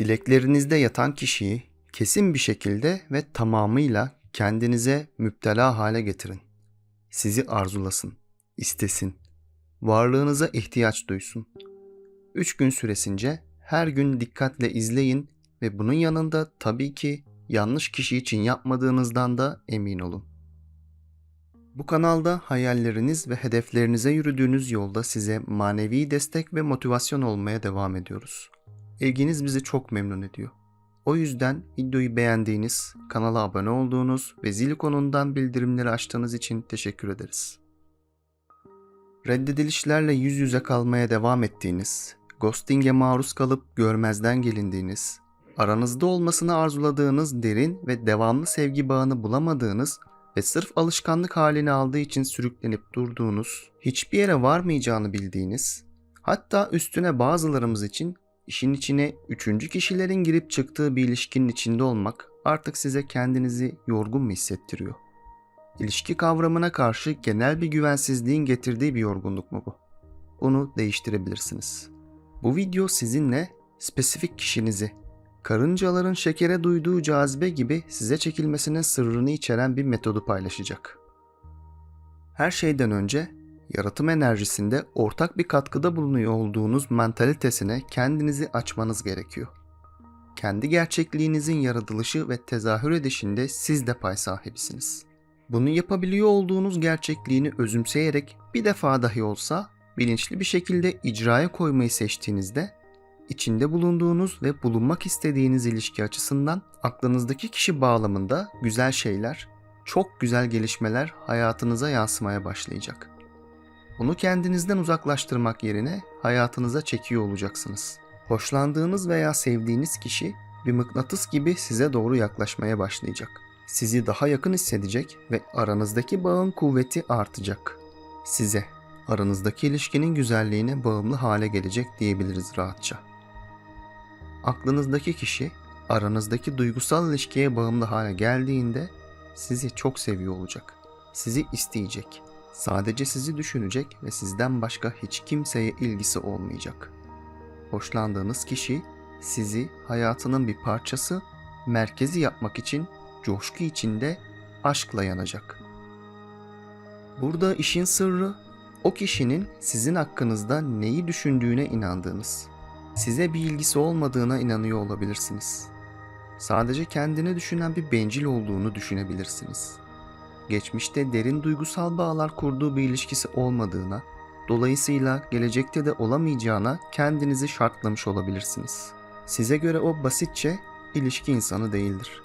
Dileklerinizde yatan kişiyi kesin bir şekilde ve tamamıyla kendinize müptela hale getirin. Sizi arzulasın, istesin, varlığınıza ihtiyaç duysun. Üç gün süresince her gün dikkatle izleyin ve bunun yanında tabii ki yanlış kişi için yapmadığınızdan da emin olun. Bu kanalda hayalleriniz ve hedeflerinize yürüdüğünüz yolda size manevi destek ve motivasyon olmaya devam ediyoruz. İlginiz bizi çok memnun ediyor. O yüzden videoyu beğendiğiniz, kanala abone olduğunuz ve zil ikonundan bildirimleri açtığınız için teşekkür ederiz. Reddedilişlerle yüz yüze kalmaya devam ettiğiniz, ghosting'e maruz kalıp görmezden gelindiğiniz, aranızda olmasını arzuladığınız derin ve devamlı sevgi bağını bulamadığınız ve sırf alışkanlık halini aldığı için sürüklenip durduğunuz, hiçbir yere varmayacağını bildiğiniz, hatta üstüne bazılarımız için işin içine üçüncü kişilerin girip çıktığı bir ilişkinin içinde olmak artık size kendinizi yorgun mu hissettiriyor? İlişki kavramına karşı genel bir güvensizliğin getirdiği bir yorgunluk mu bu? Bunu değiştirebilirsiniz. Bu video sizinle spesifik kişinizi, karıncaların şekere duyduğu cazibe gibi size çekilmesinin sırrını içeren bir metodu paylaşacak. Her şeyden önce yaratım enerjisinde ortak bir katkıda bulunuyor olduğunuz mentalitesine kendinizi açmanız gerekiyor. Kendi gerçekliğinizin yaratılışı ve tezahür edişinde siz de pay sahibisiniz. Bunu yapabiliyor olduğunuz gerçekliğini özümseyerek bir defa dahi olsa bilinçli bir şekilde icraya koymayı seçtiğinizde içinde bulunduğunuz ve bulunmak istediğiniz ilişki açısından aklınızdaki kişi bağlamında güzel şeyler, çok güzel gelişmeler hayatınıza yansımaya başlayacak. Onu kendinizden uzaklaştırmak yerine hayatınıza çekiyor olacaksınız. Hoşlandığınız veya sevdiğiniz kişi bir mıknatıs gibi size doğru yaklaşmaya başlayacak. Sizi daha yakın hissedecek ve aranızdaki bağın kuvveti artacak. Size, aranızdaki ilişkinin güzelliğine bağımlı hale gelecek diyebiliriz rahatça. Aklınızdaki kişi aranızdaki duygusal ilişkiye bağımlı hale geldiğinde sizi çok seviyor olacak. Sizi isteyecek. Sadece sizi düşünecek ve sizden başka hiç kimseye ilgisi olmayacak. Hoşlandığınız kişi sizi hayatının bir parçası, merkezi yapmak için coşku içinde aşkla yanacak. Burada işin sırrı o kişinin sizin hakkınızda neyi düşündüğüne inandığınız. Size bir ilgisi olmadığına inanıyor olabilirsiniz. Sadece kendini düşünen bir bencil olduğunu düşünebilirsiniz. Geçmişte derin duygusal bağlar kurduğu bir ilişkisi olmadığına, dolayısıyla gelecekte de olamayacağına kendinizi şartlamış olabilirsiniz. Size göre o basitçe ilişki insanı değildir.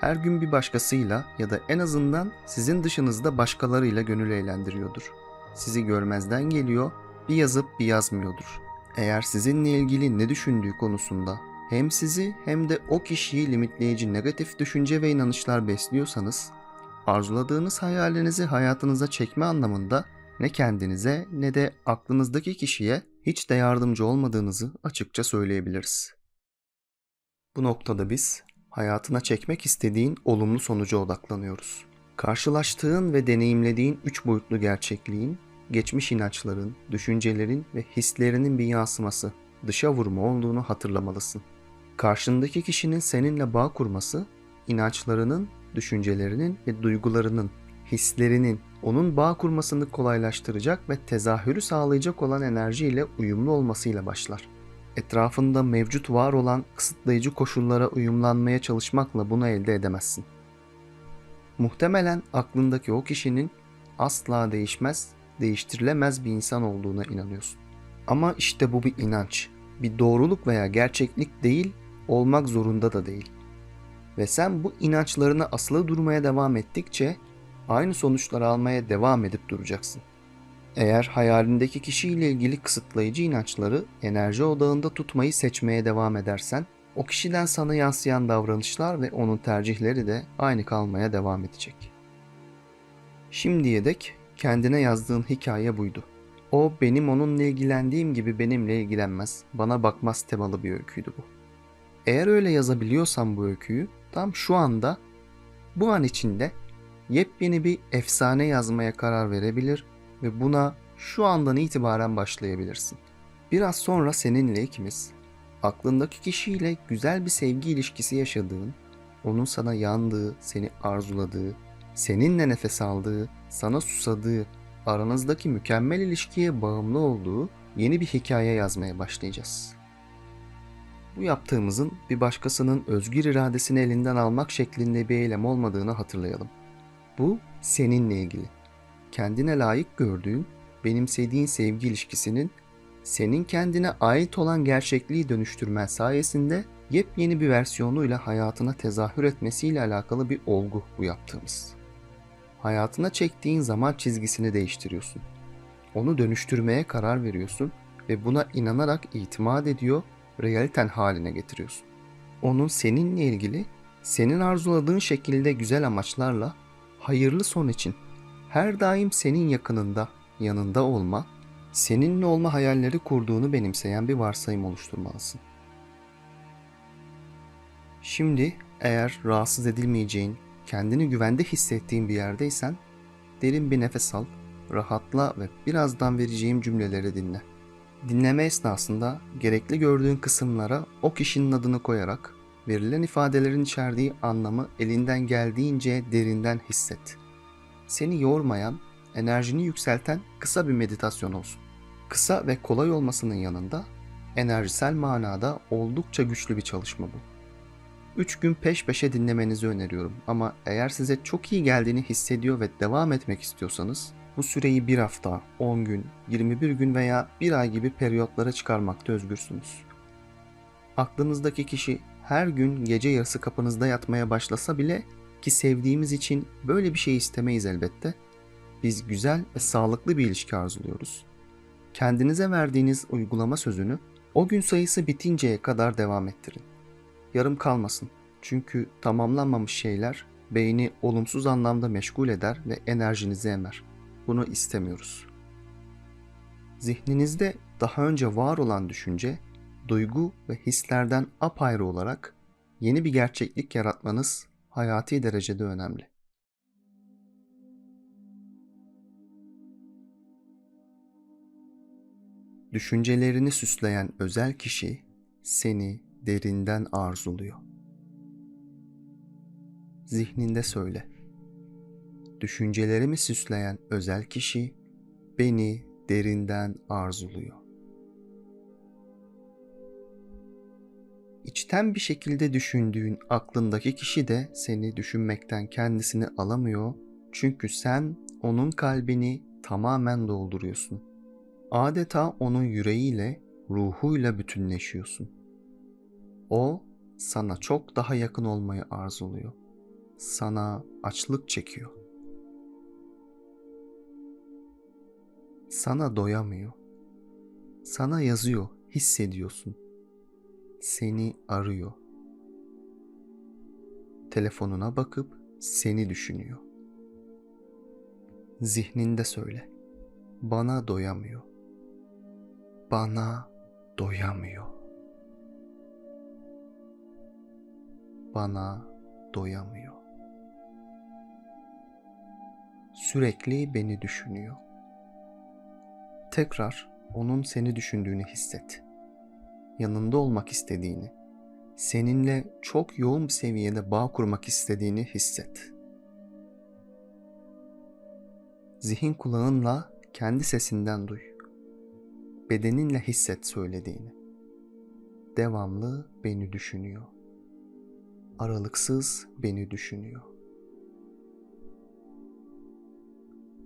Her gün bir başkasıyla ya da en azından sizin dışınızda başkalarıyla gönül eğlendiriyordur. Sizi görmezden geliyor, bir yazıp bir yazmıyordur. Eğer sizinle ilgili ne düşündüğü konusunda hem sizi hem de o kişiyi limitleyici negatif düşünce ve inanışlar besliyorsanız, arzuladığınız hayalinizi hayatınıza çekme anlamında ne kendinize ne de aklınızdaki kişiye hiç de yardımcı olmadığınızı açıkça söyleyebiliriz. Bu noktada biz hayatına çekmek istediğin olumlu sonuca odaklanıyoruz. Karşılaştığın ve deneyimlediğin üç boyutlu gerçekliğin, geçmiş inançların, düşüncelerin ve hislerinin bir yansıması, dışa vurma olduğunu hatırlamalısın. Karşındaki kişinin seninle bağ kurması, inançlarının, düşüncelerinin ve duygularının, hislerinin onun bağ kurmasını kolaylaştıracak ve tezahürü sağlayacak olan enerjiyle uyumlu olmasıyla başlar. Etrafında mevcut var olan kısıtlayıcı koşullara uyumlanmaya çalışmakla bunu elde edemezsin. Muhtemelen aklındaki o kişinin asla değişmez, değiştirilemez bir insan olduğuna inanıyorsun. Ama işte bu bir inanç, bir doğruluk veya gerçeklik değil, olmak zorunda da değil. Ve sen bu inançlarına asılı durmaya devam ettikçe aynı sonuçları almaya devam edip duracaksın. Eğer hayalindeki kişiyle ilgili kısıtlayıcı inançları enerji odağında tutmayı seçmeye devam edersen, o kişiden sana yansıyan davranışlar ve onun tercihleri de aynı kalmaya devam edecek. Şimdiye dek kendine yazdığın hikaye buydu. O benim onunla ilgilendiğim gibi benimle ilgilenmez, bana bakmaz temalı bir öyküydü bu. Eğer öyle yazabiliyorsan bu öyküyü, tam şu anda, bu an içinde yepyeni bir efsane yazmaya karar verebilir ve buna şu andan itibaren başlayabilirsin. Biraz sonra seninle ikimiz aklındaki kişiyle güzel bir sevgi ilişkisi yaşadığın, onun sana yandığı, seni arzuladığı, seninle nefes aldığı, sana susadığı, aranızdaki mükemmel ilişkiye bağımlı olduğu yeni bir hikaye yazmaya başlayacağız. Bu yaptığımızın bir başkasının özgür iradesini elinden almak şeklinde bir eylem olmadığını hatırlayalım. Bu seninle ilgili. Kendine layık gördüğün, benimsediğin sevgi ilişkisinin senin kendine ait olan gerçekliği dönüştürmen sayesinde yepyeni bir versiyonuyla hayatına tezahür etmesiyle alakalı bir olgu bu yaptığımız. Hayatına çektiğin zaman çizgisini değiştiriyorsun. Onu dönüştürmeye karar veriyorsun ve buna inanarak itimat ediyor, realiten haline getiriyorsun. Onun seninle ilgili, senin arzuladığın şekilde güzel amaçlarla hayırlı son için her daim senin yakınında, yanında olma, seninle olma hayalleri kurduğunu benimseyen bir varsayım oluşturmalısın. Şimdi eğer rahatsız edilmeyeceğin, kendini güvende hissettiğin bir yerdeysen derin bir nefes al, rahatla ve birazdan vereceğim cümleleri dinle. Dinleme esnasında gerekli gördüğün kısımlara o kişinin adını koyarak verilen ifadelerin içerdiği anlamı elinden geldiğince derinden hisset. Seni yormayan, enerjini yükselten kısa bir meditasyon olsun. Kısa ve kolay olmasının yanında enerjisel manada oldukça güçlü bir çalışma bu. 3 gün peş peşe dinlemenizi öneriyorum ama eğer size çok iyi geldiğini hissediyor ve devam etmek istiyorsanız bu süreyi bir hafta, 10 gün, 21 gün veya bir ay gibi periyotlara çıkarmakta özgürsünüz. Aklınızdaki kişi her gün gece yarısı kapınızda yatmaya başlasa bile ki sevdiğimiz için böyle bir şey istemeyiz elbette. Biz güzel ve sağlıklı bir ilişki arzuluyoruz. Kendinize verdiğiniz uygulama sözünü o gün sayısı bitinceye kadar devam ettirin. Yarım kalmasın. Çünkü tamamlanmamış şeyler beyni olumsuz anlamda meşgul eder ve enerjinizi emer. Bunu istemiyoruz. Zihninizde daha önce var olan düşünce, duygu ve hislerden apayrı olarak yeni bir gerçeklik yaratmanız hayati derecede önemli. Düşüncelerini süsleyen özel kişi seni derinden arzuluyor. Zihninde söyle. Düşüncelerimi süsleyen özel kişi beni derinden arzuluyor. İçten bir şekilde düşündüğün aklındaki kişi de seni düşünmekten kendisini alamıyor çünkü sen onun kalbini tamamen dolduruyorsun. Adeta onun yüreğiyle, ruhuyla bütünleşiyorsun. O sana çok daha yakın olmayı arzuluyor. Sana açlık çekiyor. Sana doyamıyor. Sana yazıyor, hissediyorsun. Seni arıyor. Telefonuna bakıp seni düşünüyor. Zihninde söyle. Bana doyamıyor. Bana doyamıyor. Bana doyamıyor. Sürekli beni düşünüyor. Tekrar onun seni düşündüğünü hisset. Yanında olmak istediğini, seninle çok yoğun bir seviyede bağ kurmak istediğini hisset. Zihin kulağınla kendi sesinden duy. Bedeninle hisset söylediğini. Devamlı beni düşünüyor. Aralıksız beni düşünüyor.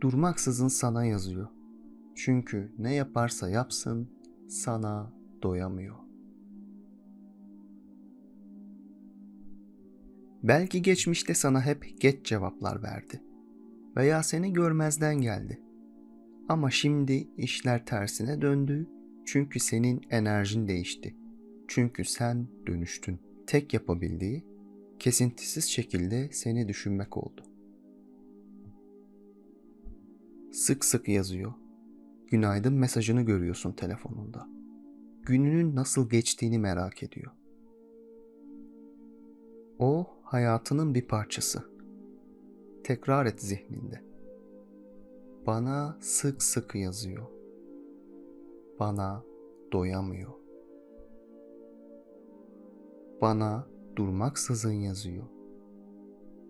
Durmaksızın sana yazıyor. Çünkü ne yaparsa yapsın sana doyamıyor. Belki geçmişte sana hep geç cevaplar verdi veya seni görmezden geldi. Ama şimdi işler tersine döndü çünkü senin enerjin değişti. Çünkü sen dönüştün. Tek yapabildiği kesintisiz şekilde seni düşünmek oldu. Sık sık yazıyor. Günaydın mesajını görüyorsun telefonunda. Gününün nasıl geçtiğini merak ediyor. O hayatının bir parçası. Tekrar et zihninde. Bana sık sık yazıyor. Bana doyamıyor. bana durmaksızın yazıyor.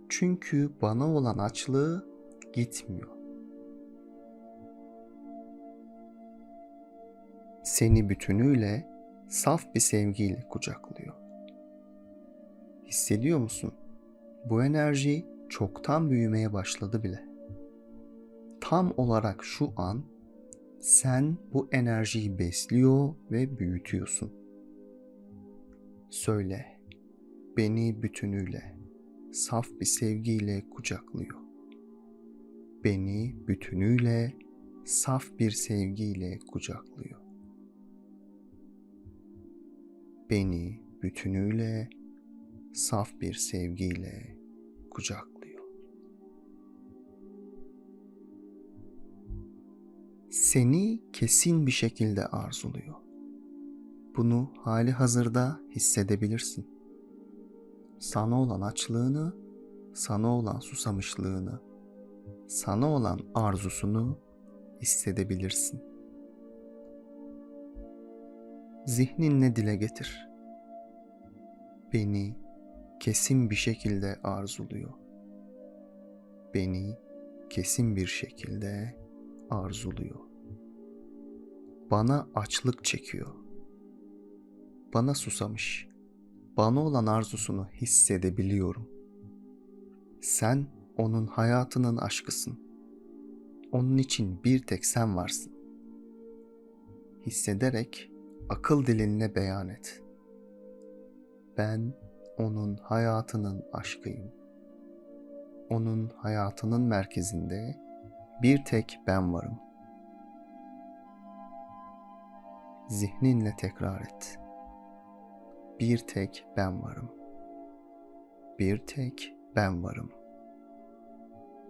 Çünkü bana olan açlığı gitmiyor. Seni bütünüyle saf bir sevgiyle kucaklıyor. Hissediyor musun? Bu enerji çoktan büyümeye başladı bile. Tam olarak şu an sen bu enerjiyi besliyor ve büyütüyorsun. Söyle, beni bütünüyle, saf bir sevgiyle kucaklıyor. Beni bütünüyle, saf bir sevgiyle kucaklıyor. Beni bütünüyle, saf bir sevgiyle kucaklıyor. Seni kesin bir şekilde arzuluyor. Bunu hali hazırda hissedebilirsin. Sana olan açlığını, sana olan susamışlığını, sana olan arzusunu hissedebilirsin. Zihninle dile getir. Beni kesin bir şekilde arzuluyor. Beni kesin bir şekilde arzuluyor. Bana açlık çekiyor. Bana susamış. Bana olan arzusunu hissedebiliyorum. Sen onun hayatının aşkısın. Onun için bir tek sen varsın. Hissederek akıl dilinle beyan et. Ben onun hayatının aşkıyım. Onun hayatının merkezinde bir tek ben varım. Zihninle tekrar et. Bir tek ben varım. Bir tek ben varım.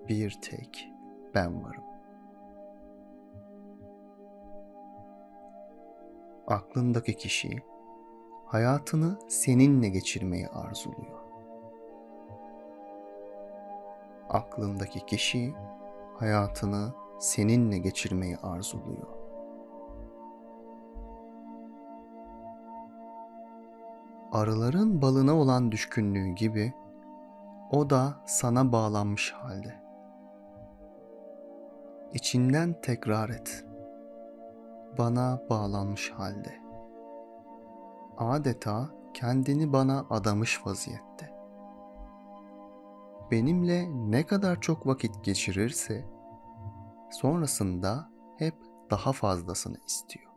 Bir tek ben varım. Aklındaki kişi hayatını seninle geçirmeyi arzuluyor. Aklındaki kişi hayatını seninle geçirmeyi arzuluyor. Arıların balına olan düşkünlüğü gibi o da sana bağlanmış halde. İçinden tekrar et. Bana bağlanmış halde. Adeta kendini bana adamış vaziyette. Benimle ne kadar çok vakit geçirirse sonrasında hep daha fazlasını istiyor.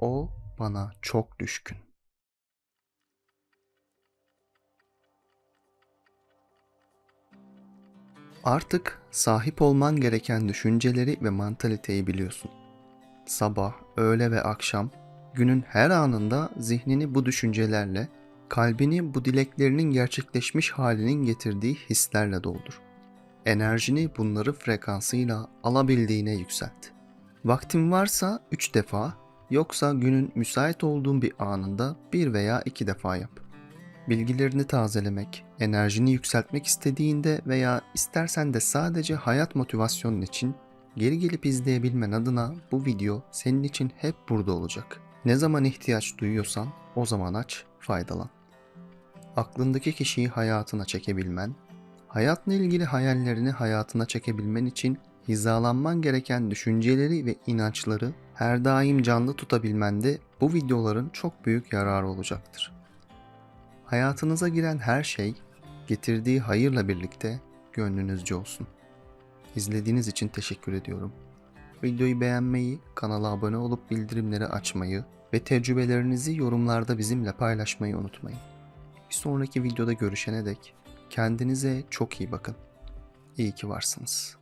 O bana çok düşkün. Artık sahip olman gereken düşünceleri ve mantaliteyi biliyorsun. Sabah, öğle ve akşam günün her anında zihnini bu düşüncelerle, kalbini bu dileklerinin gerçekleşmiş halinin getirdiği hislerle doldur. Enerjini bunları frekansıyla alabildiğine yükselt. Vaktin varsa 3 defa, yoksa günün müsait olduğun bir anında bir veya iki defa yap. Bilgilerini tazelemek, enerjini yükseltmek istediğinde veya istersen de sadece hayat motivasyonun için geri gelip izleyebilmen adına bu video senin için hep burada olacak. Ne zaman ihtiyaç duyuyorsan o zaman aç, faydalan. Aklındaki kişiyi hayatına çekebilmen, hayatla ilgili hayallerini hayatına çekebilmen için hizalanman gereken düşünceleri ve inançları her daim canlı tutabilmende bu videoların çok büyük yararı olacaktır. Hayatınıza giren her şey getirdiği hayırla birlikte gönlünüzce olsun. İzlediğiniz için teşekkür ediyorum. Videoyu beğenmeyi, kanala abone olup bildirimleri açmayı ve tecrübelerinizi yorumlarda bizimle paylaşmayı unutmayın. Bir sonraki videoda görüşene dek kendinize çok iyi bakın. İyi ki varsınız.